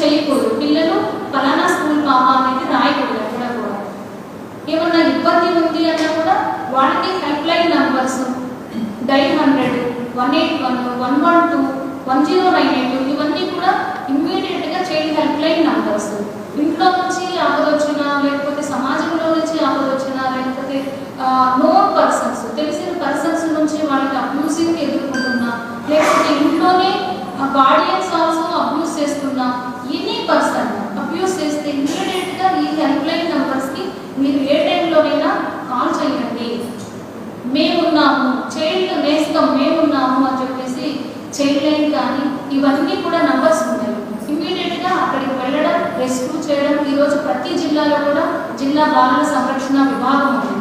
చేయకూడదు. పిల్లలు ఫలానా స్కూల్ కావా అనేది రాయకూడదు ఎక్కడ కూడా. ఏమన్నా ఇబ్బంది ఉంది అన్నా కూడా వాళ్ళకి helpline numbers dial hundred one eight one one one two one zero nine eight ఇవన్నీ కూడా ఇమ్మీడియట్గా చైల్డ్ హెల్ప్ లైన్ నంబర్స్ ఇంట్లో నుంచి చైల్డ్ నేస్తం మేమున్నాము అని చెప్పేసి చైల్డ్ లైన్ కానీ ఇవన్నీ కూడా నంబర్స్ ఉన్నాయి ఇమ్మీడియట్గా అక్కడికి వెళ్ళడం రెస్క్యూ చేయడం ఈరోజు ప్రతి జిల్లాలో కూడా జిల్లా బాలల సంరక్షణ విభాగం ఉంది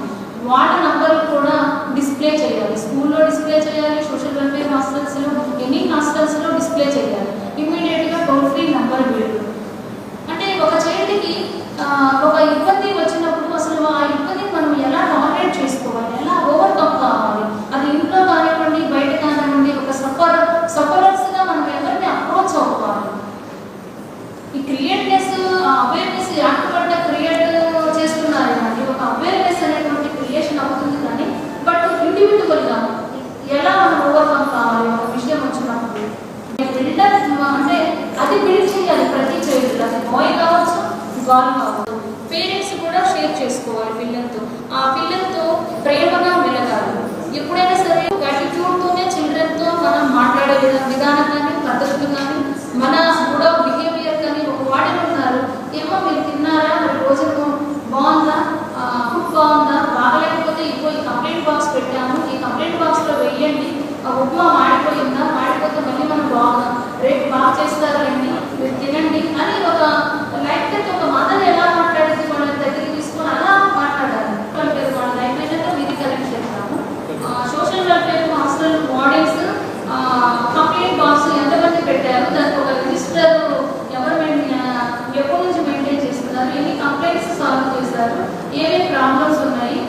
వాళ్ళ నంబర్లు కూడా డిస్ప్లే చేయాలి స్కూల్లో డిస్ప్లే చేయాలి సోషల్ వెల్ఫేర్ హాస్టల్స్లో ఎనీ హాస్టల్స్లో డిస్ప్లే చేయాలి ఇమ్మీడియట్గా టోల్ ఫ్రీ నంబర్ వీళ్ళు అంటే ఒక చైల్డ్కి ఒక ఇబ్బంది వచ్చినప్పుడు అసలు ఆ ఇబ్బందిని మనం ఎలా టాలరేట్ చేసుకోవాలి ఎలా ఓవర్కమ్ కావాలి అది ఇంట్లో కానివ్వండి బయట కానివ్వండి ఒక సఫర్ సఫరర్స్గా మనం ఎవరిని అప్రోచ్ అవ్వాలి ఈ క్రియేట్నెస్ అవేర్నెస్ యాక్ట్ పడ్డ క్రియేట్ చేస్తున్నారు కానీ ఒక అవేర్నెస్ అనేటువంటి క్రియేషన్ అవుతుంది కానీ బట్ ఇండివిజువల్గా ఎలా మనం ఓవర్కమ్ కావాలి? ఒక విషయం వచ్చినప్పుడు బిల్డర్ అంటే అది బిల్డ్ చేయాలి ప్రతి చైల్డ్ అది బాయ్ కావచ్చు గర్ల్ కావచ్చు. పేరెంట్స్ కూడా షేర్ చేసుకోవాలి పిల్లలతో. ఆ పిల్లలతో ప్రేమగా మెలగాలి. ఎప్పుడైనా సరే యాటిట్యూడ్తోనే చిల్డ్రన్తో మనం మాట్లాడే విధా విధానం కానీ పద్ధతులు కానీ మన బాగా చేస్తారండి. మీరు తినండి. అని ఒక లైఫ్ దట్ ఒక మదర్ ఎలా మాట్లాడింది మన దగ్గరికి తీసుకొని అలా మాట్లాడాలి వెల్ఫేర్ వాళ్ళ లైఫ్ అయితే మీది కలెక్ట్ చేస్తాము. Social welfare hostel bodies complaint box ఎంతమంది పెట్టారు? దానికి ఒక రిజిస్టర్ ఎవరు ఎప్పటి నుంచి మెయింటైన్ చేస్తున్నారు? ఎన్ని కంప్లైంట్స్ సాల్వ్ చేశారు? ఏమేమి ప్రాబ్లమ్స్ ఉన్నాయి?